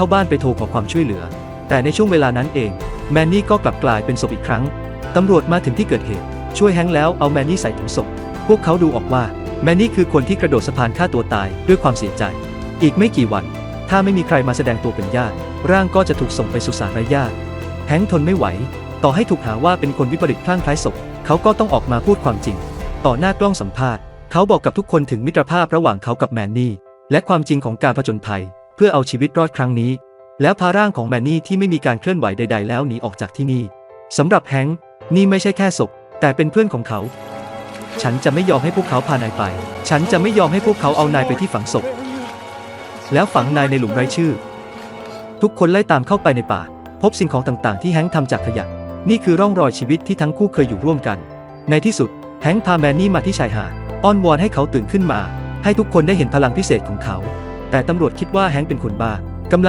เข้าบ้านไปโทรขอความช่วยเหลือ แต่ในช่วงเวลานั้นเอง แมนนี่ก็กลับกลายเป็นศพอีกครั้ง ตำรวจมาถึงที่เกิดเหตุ ช่วยแฮงแล้วเอาแมนนี่ใส่ถุงศพ พวกเขาดูออกว่าแมนนี่คือคนที่กระโดดสะพานฆ่าตัวตายด้วยความเสียใจ อีกไม่กี่วัน ถ้าไม่มีใครมาแสดงตัวเป็นญาติ ร่างก็จะถูกส่งไปสุสานไร้ญาติแฮงทนไม่ไหว ต่อให้ถูกหาว่าเป็นคนวิปริตคลั่งคล้ายศพ เขาก็ต้องออกมาพูดความจริง ต่อหน้ากล้องสัมภาษณ์ เขาบอกกับทุกคนถึงมิตรภาพระหว่างเขากับแมนนี่ และความจริงของการผจญภัย พื่อเอาชีวิตรอดครั้งนี้ แล้วพาร่างของแมนนี่ที่ไม่มีการเคลื่อนไหวใด ๆ แล้วหนีออกจากที่นี่สำหรับแฮงค์นี่ไม่ใช่แค่ศพแต่เป็นเพื่อนของเขา ฉันจะไม่ยอมให้พวกเขาพานายไป ฉันจะไม่ยอมให้พวกเขาเอานายไปที่ฝังศพ แล้วฝังนายในหลุมไร้ชื่อ ทุกคนไล่ตามเข้าไปในป่า พบสิ่งของต่างๆ ที่แฮงค์ทำจากขยะ นี่คือร่องรอยชีวิตที่ทั้งคู่เคยอยู่ร่วมกัน ในที่สุดแฮงค์พาแมนนี่มาที่ชายหาดอ้อนวอนให้เขาตื่นขึ้นมา ให้ทุกคนได้เห็นพลังพิเศษของเขา แต่ตำรวจคิดว่าแฮงค์เป็นคนบ้ากำลัง